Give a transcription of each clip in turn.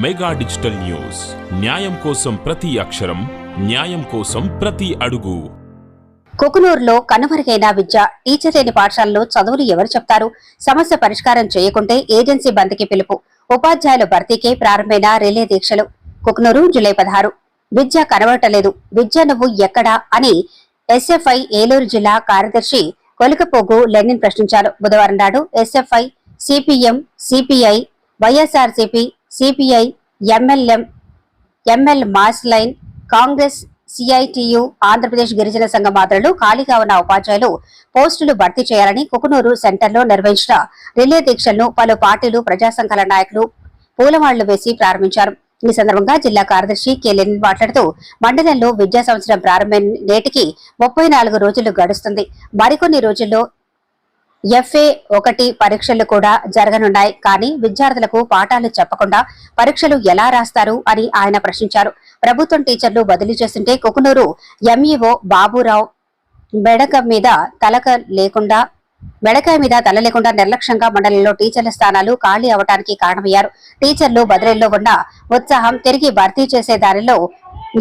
Mega digital news. న్యాయం కోసం ప్రతి అక్షరం న్యాయం కోసం ప్రతి అడుగు. కుకునూరులో కనుమరుగైన విద్య టీచర్ లేని పాఠశాలలో చదువులు ఎవరు చెప్తారు? సమస్య పరిష్కారం చేయకుంటే ఏజెన్సీ బంద్కి పిలుపు. ఉపాధ్యాయుల భర్తీకే ప్రారంభమైన రిలే దీక్షలు. కుకునూరు జూలై పదహారు. విద్య కనబడటలేదు. విద్య నువ్వు ఎక్కడా అని ఎస్ఎఫ్ఐ ఏలూరు జిల్లా కార్యదర్శి కొలికపోగు లెనిన్ ప్రశ్నించారు. బుధవారం నాడు SFI CPM CPI YSRCP CPI MLM ML mass line Congress CITU Andhra Pradesh గిరిజన సంఘ మాత్రలు ఖాళీగా ఉన్న ఉపాధ్యాయులు పోస్టులు భర్తీ చేయాలని కుకునూరు సెంటర్లో నిర్వహించిన రిలే దీక్షలను పలు పార్టీలు ప్రజా సంఘాల నాయకులు పూలమాళ్ళు వేసి ప్రారంభించారు. ఈ సందర్భంగా జిల్లా కార్యదర్శి కె మాట్లాడుతూ మండలంలో విద్యా సంవత్సరం ప్రారంభమైన నేటికి ముప్పై నాలుగు రోజులు గడుస్తుంది. మరికొన్ని రోజుల్లో ఎఫ్ఏ ఒకటి పరీక్షలు కూడా జరగనున్నాయి. కానీ విద్యార్థులకు పాఠాలు చెప్పకుండా పరీక్షలు ఎలా రాస్తారు అని ఆయన ప్రశ్నించారు. ప్రభుత్వం టీచర్లు బదిలీ చేస్తుంటే కుకునూరు ఎంఈఓ బాబురావు మెడక మీద తలక లేకుండా మెడకాయ మీద తల లేకుండా నిర్లక్ష్యంగా మండలంలో టీచర్ల స్థానాలు ఖాళీ అవటానికి కారణమయ్యారు. టీచర్లు బదిలీలో ఉన్న ఉత్సాహం తిరిగి భర్తీ చేసే దానిలో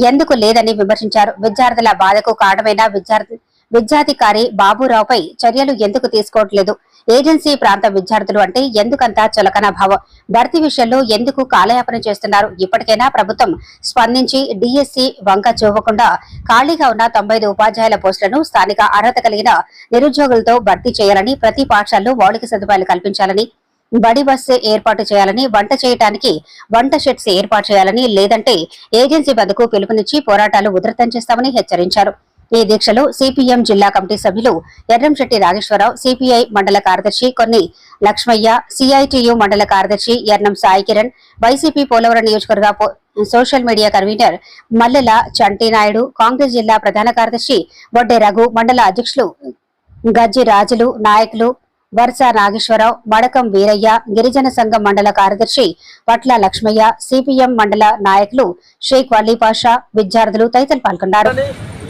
ఎందుకు లేదని విమర్శించారు. విద్యార్థుల బాధకు కారణమైన విద్యార్థి విద్యాధికారి బాబురావుపై చర్యలు ఎందుకు తీసుకోవట్లేదు? ఏజెన్సీ ప్రాంత విద్యార్థులు అంటే ఎందుకంత చులకన భావం? భర్తీ విషయంలో ఎందుకు కాలయాపన చేస్తున్నారు? ఇప్పటికైనా ప్రభుత్వం స్పందించి డిఎస్సి వంక చూపకుండా ఖాళీగా ఉన్న తొంభై ఐదు ఉపాధ్యాయుల పోస్టులను స్థానిక అర్హత కలిగిన నిరుద్యోగులతో భర్తీ చేయాలని ప్రతి పాఠశాలలో మౌలిక సదుపాయాలు కల్పించాలని బడి బస్సు ఏర్పాటు చేయాలని వంట చేయడానికి వంట షెడ్స్ ఏర్పాటు చేయాలని లేదంటే ఏజెన్సీ బంద్కు పిలుపునిచ్చి పోరాటాలు ఉధృతం చేస్తామని హెచ్చరించారు. ఈ దీక్షలో సిపిఎం జిల్లా కమిటీ సభ్యులు ఎర్రంశెట్టి రాజేశ్వరరావు సిపిఐ మండల కార్యదర్శి కొన్ని లక్ష్మయ్య సిఐటియు మండల కార్యదర్శి ఎర్నం సాయి కిరణ్ వైసీపీ పోలవరం నియోజకవర్గ పో- social media convener Mallela Chanti Naidu Congress జిల్లా ప్రధాన కార్యదర్శి బొడ్డే రఘు మండల అధ్యక్షులు గజ్జి రాజులు నాయకులు వర్స నాగేశ్వరరావు మడకం వీరయ్య గిరిజన సంఘం మండల కార్యదర్శి పట్ల లక్ష్మయ్య సిపిఎం మండల నాయకులు షేక్ వల్లీ పాషా విద్యార్థులు తదితరులు పాల్గొన్నారు.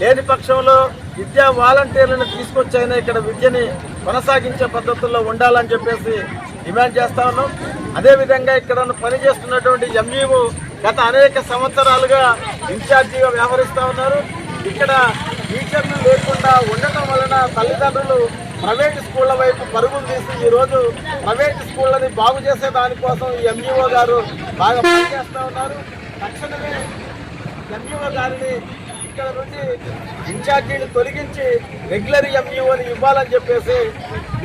లేని పక్షంలో విద్యా వాలంటీర్లను తీసుకొచ్చైనా ఇక్కడ విద్యని కొనసాగించే పద్ధతుల్లో ఉండాలని చెప్పేసి డిమాండ్ చేస్తా ఉన్నాం. అదేవిధంగా ఇక్కడ పనిచేస్తున్నటువంటి ఎంఈఓ గత అనేక సంవత్సరాలుగా ఇన్ఛార్జిగా వ్యవహరిస్తూ ఉన్నారు. ఇక్కడ టీచర్లు లేకుండా ఉండటం వలన తల్లిదండ్రులు ప్రైవేట్ స్కూళ్ళ వైపు పరుగులు తీసి ఈరోజు ప్రైవేట్ స్కూళ్ళని బాగు చేసే దానికోసం ఈ ఎంఈఓ గారు బాగా పనిచేస్తూ ఉన్నారు. తక్షణమే ఎంఈఓ గారిని ఇక్కడ నుండి ఇన్ఛార్జీని తొలగించి రెగ్యులర్ ఎంఈఓని ఇవ్వాలని చెప్పేసి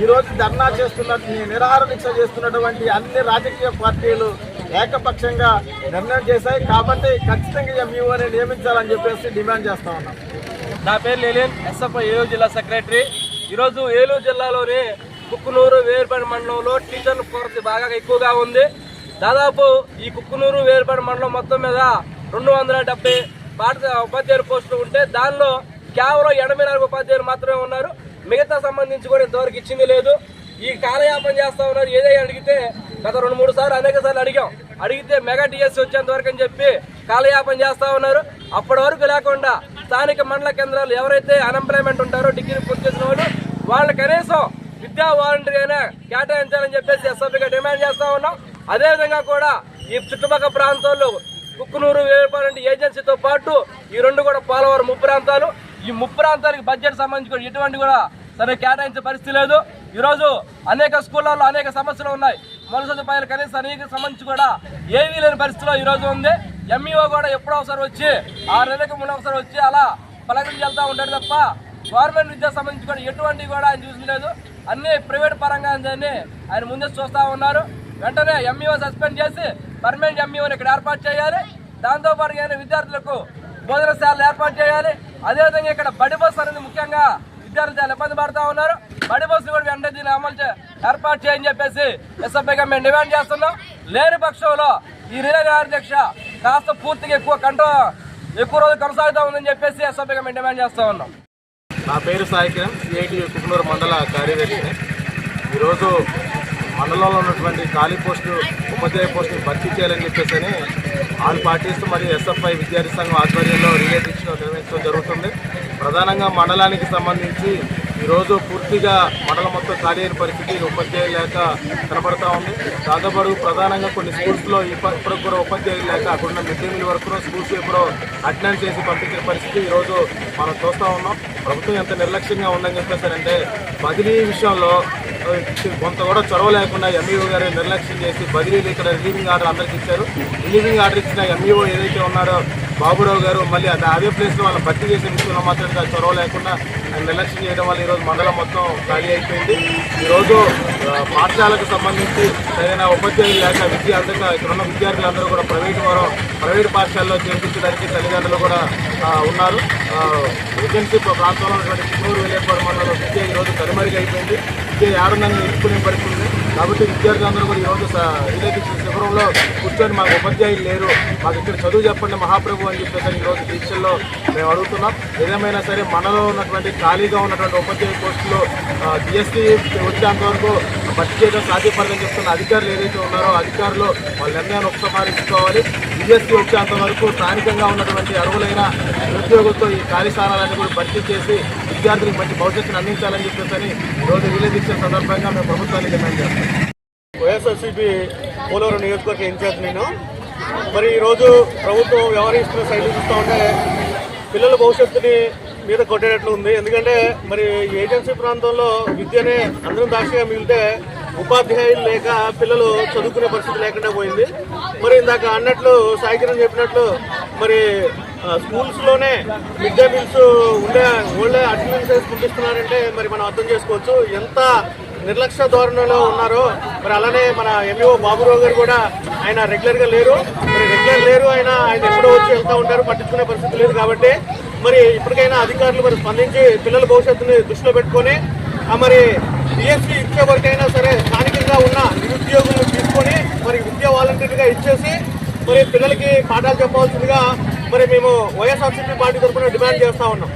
ఈరోజు ధర్నా చేస్తున్న నిరాహార దీక్ష చేస్తున్నటువంటి అన్ని రాజకీయ పార్టీలు ఏకపక్షంగా నిర్ణయం చేశాయి. కాబట్టి ఖచ్చితంగా ఎంఈఓని నియమించాలని చెప్పేసి డిమాండ్ చేస్తా ఉన్నాం. నా పేరు లేలేన్ ఎస్ఎఫ్ఐ ఏలూరు జిల్లా సెక్రటరీ. ఈరోజు ఏలూరు జిల్లాలోని కుక్కునూరు వేరుపడి మండలంలో టీచర్ల కొరత బాగా ఎక్కువగా ఉంది. దాదాపు ఈ కుక్కునూరు వేరుపడి మండలం మొత్తం మీద రెండు వందల డెబ్బై పాఠశాల ఉపాధ్యాయుల పోస్టులు ఉంటే దానిలో కేవలం ఎనభై నాలుగు ఉపాధ్యాయులు మాత్రమే ఉన్నారు. మిగతా సంబంధించి కూడా ఇంతవరకు ఇచ్చింది లేదు. ఈ కాలయాపన చేస్తా ఉన్నారు. ఏదైనా అడిగితే గత రెండు మూడు సార్లు అనేక సార్లు అడిగాం. అడిగితే మెగా డిఎస్సి వచ్చేంత వరకు అని చెప్పి కాలయాపన చేస్తా ఉన్నారు. అప్పటి వరకు లేకుండా స్థానిక మండల కేంద్రాలు ఎవరైతే అన్ఎంప్లాయ్మెంట్ ఉంటారో డిగ్రీ పూర్తి చేసిన వాళ్ళు వాళ్ళు కనీసం విద్యా వాలంటీర్ అయినా కేటాయించాలని చెప్పేసి ఎస్ఎఫ్గా డిమాండ్ చేస్తా ఉన్నాం. అదేవిధంగా కూడా ఈ చుట్టుపక్కల ప్రాంతాల్లో కుక్కునూరు వేపాలంటే ఏజెన్సీతో పాటు ఈ రెండు కూడా పోలవరం ముప్పు ప్రాంతాలు. ఈ ముప్పు ప్రాంతానికి బడ్జెట్ సంబంధించి ఎటువంటి కూడా సరే కేటాయించే పరిస్థితి లేదు. ఈరోజు అనేక స్కూళ్ళల్లో అనేక సమస్యలు ఉన్నాయి. మనుషు సదుపాయాలు కనీసం అనేక సంబంధించి కూడా ఏవీ లేని పరిస్థితిలో ఈరోజు ఉంది. ఎంఈఓ కూడా ఎప్పుడో ఒకసారి వచ్చి ఆరు నెలలకు ముందు ఒకసారి వచ్చి అలా పలకరించి వెళ్తూ ఉంటాడు తప్ప గవర్నమెంట్ విద్యా సంబంధించి కూడా ఎటువంటి కూడా ఆయన చూసలేదు అన్ని ప్రైవేట్ పరంగా ఆయన ముందే చూస్తూ ఉన్నారు. వెంటనే ఎంఈఓ సస్పెండ్ చేసి పర్మనెంట్ ఎంఈఓని ఇక్కడ ఏర్పాటు చేయాలి. దాంతో కానీ విద్యార్థులకు భోజనశాలలు ఏర్పాటు చేయాలి. అదేవిధంగా ఇక్కడ బడి బస్సు అనేది ముఖ్యంగా విద్యార్థులు చాలా ఇబ్బంది పడతా ఉన్నారు. బడి బస్సు కూడా వెంటనే దీన్ని అమలు ఏర్పాటు చేయని చెప్పేసి ఎస్ఎఫ్ఐగా మేము డిమాండ్ చేస్తున్నాం. లేని పక్షంలో ఈ రిలే అధ్యక్ష కాస్త పూర్తిగా ఎక్కువ కంట్రోల్ ఎక్కువ రోజులు కొనసాగుతూ ఉందని చెప్పేసి ఎస్ఎఫ్ఐగా మేము డిమాండ్ చేస్తూ ఉన్నాం. నా పేరు సాయి కిరణ్ సిఐటి కుకునూరు మండల కార్యదర్శిని. ఈరోజు మండలంలో ఉన్నటువంటి ఖాళీ పోస్టు ఉపాధ్యాయ పోస్టును భర్తీ చేయాలని చెప్పేసి ఆల్ పార్టీస్ మరియు ఎస్ఎఫ్ఐ విద్యార్థి సంఘం ఆధ్వర్యంలో రిలే దీక్ష నిర్వహించడం జరుగుతుంది. ప్రధానంగా మండలానికి సంబంధించి ఈరోజు పూర్తిగా మండలం మొత్తం ఖాళీ అయిన పరిస్థితి ఉపాధ్యాయులు లేక కనబడతా ఉంది. దాదాపు ప్రధానంగా కొన్ని స్కూల్స్లో ఇప్పటికి కూడా ఉపాధ్యాయులు లేక అక్కడ ఉన్న మిడ్ డే మీల్ వరకు స్కూల్స్ ఇప్పుడు అటెండెన్స్ చేసి పంపించిన పరిస్థితి ఈరోజు మనం చూస్తూ ఉన్నాం. ప్రభుత్వం ఎంత నిర్లక్ష్యంగా ఉందని చెప్పేసారంటే బదిలీ విషయంలో కొంత కూడా చొరవ లేకుండా ఎంఈఓ గారు నిర్లక్ష్యం చేసి బదిలీలు ఇక్కడ రిలీవింగ్ ఆర్డర్ అందరికి ఇచ్చారు. రిలీవింగ్ ఆర్డర్ ఇచ్చిన ఎంఈఓ ఏదైతే ఉన్నారో బాబురావు గారు మళ్ళీ అది అదే ప్లేస్లో వాళ్ళని భర్తీ చేసే విషయంలో మాత్రం చొరవ లేకుండా నిర్లక్ష్యం చేయడం వల్ల ఈరోజు మండలం మొత్తం ఖాళీ అయిపోయింది. ఈరోజు పాఠశాలకు సంబంధించి సరైన ఉపాధ్యాయులు లేక విద్య అందక ఇక్కడ ఉన్న విద్యార్థులందరూ కూడా ప్రైవేట్ వారు ప్రైవేట్ పాఠశాలలో చేర్పించడానికి తల్లిదండ్రులు కూడా ఉన్నారు. ఏజెన్సీ ప్రాంతంలో ఉన్నటువంటి చిన్నూరు వెళ్ళేపాడు మండలంలో విద్య ఈరోజు కనుమరుగైపోయింది. అయిపోయింది విద్య ఆనందంగా ఎంచుకునే పరిస్థితి కాబట్టి విద్యార్థులందరూ కూడా ఈరోజు రిలేటివ్ శిబిరంలో కూర్చొని మాకు ఉపాధ్యాయులు లేరు. మాకు ఇక్కడ చదువు చెప్పండి మహాప్రభు అని చెప్పేసి ఈరోజు దీక్షల్లో మేము అడుగుతున్నాం. ఏదేమైనా సరే మనలో ఉన్నటువంటి ఖాళీగా ఉన్నటువంటి ఉపాధ్యాయ పోస్టులు జిఎస్టీ వచ్చేంత వరకు భర్తీ చేయడం సాధ్యపడదని చెప్తున్న అధికారులు ఏదైతే ఉన్నారో అధికారులు వాళ్ళ నిర్ణయాన్ని ఉపసంహరించుకోవాలి. జిఎస్టీ వచ్చేంత వరకు స్థానికంగా ఉన్నటువంటి అర్హులైన నిరుద్యోగులతో ఈ ఖాళీ స్థానాలన్నీ కూడా భర్తీ చేసి విద్యార్థులకు మంచి భవిష్యత్తును అందించాలని చెప్పేసి ఈరోజు రిలే ఇచ్చిన సందర్భంగా మేము ప్రభుత్వాన్ని డిమాండ్ చేస్తాం వైఎస్ఆర్సీపీ పోలవరం నియోజకవర్గ ఇన్ఛార్జ్ నేను. మరి ఈరోజు ప్రభుత్వం వ్యవహరిస్తున్న శైలి చూస్తూ ఉంటే పిల్లల భవిష్యత్తుని మీద కొట్టేటట్లు ఉంది. ఎందుకంటే మరి ఏజెన్సీ ప్రాంతంలో విద్యనే అందరం దాక్షిగా మిగిలితే ఉపాధ్యాయులు లేక పిల్లలు చదువుకునే పరిస్థితి లేకుండా పోయింది. మరి ఇందాక అన్నట్లు సాయికిరణ్ చెప్పినట్లు మరి స్కూల్స్లోనే మిడ్ డే మీల్స్ ఉండే ఓల్డే అటెండెన్సెస్ పంపిస్తున్నారంటే మరి మనం అర్థం చేసుకోవచ్చు. ఎంత నిర్లక్ష్య ధోరణిలో ఉన్నారో మరి అలానే మన ఎంఈఓ బాబురావు గారు కూడా ఆయన రెగ్యులర్గా లేరు. మరి రెగ్యులర్ లేరు ఆయన ఆయన ఎప్పుడో వచ్చి వెళ్తూ ఉంటారు పట్టించుకునే పరిస్థితి లేదు కాబట్టి. మరి ఇప్పటికైనా అధికారులు మరి స్పందించి పిల్లల భవిష్యత్తుని దృష్టిలో పెట్టుకొని మరి డిఎస్సీ ఇచ్చేవరకైనా సరే స్థానికంగా ఉన్న నిరుద్యోగులను తీసుకొని మరి విద్యా వాలంటీర్గా ఇచ్చేసి మరి పిల్లలకి పాఠాలు చెప్పవలసిందిగా మరి మేము వైఎస్ఆర్సీపీ పార్టీ తరఫున డిమాండ్ చేస్తా ఉన్నాం.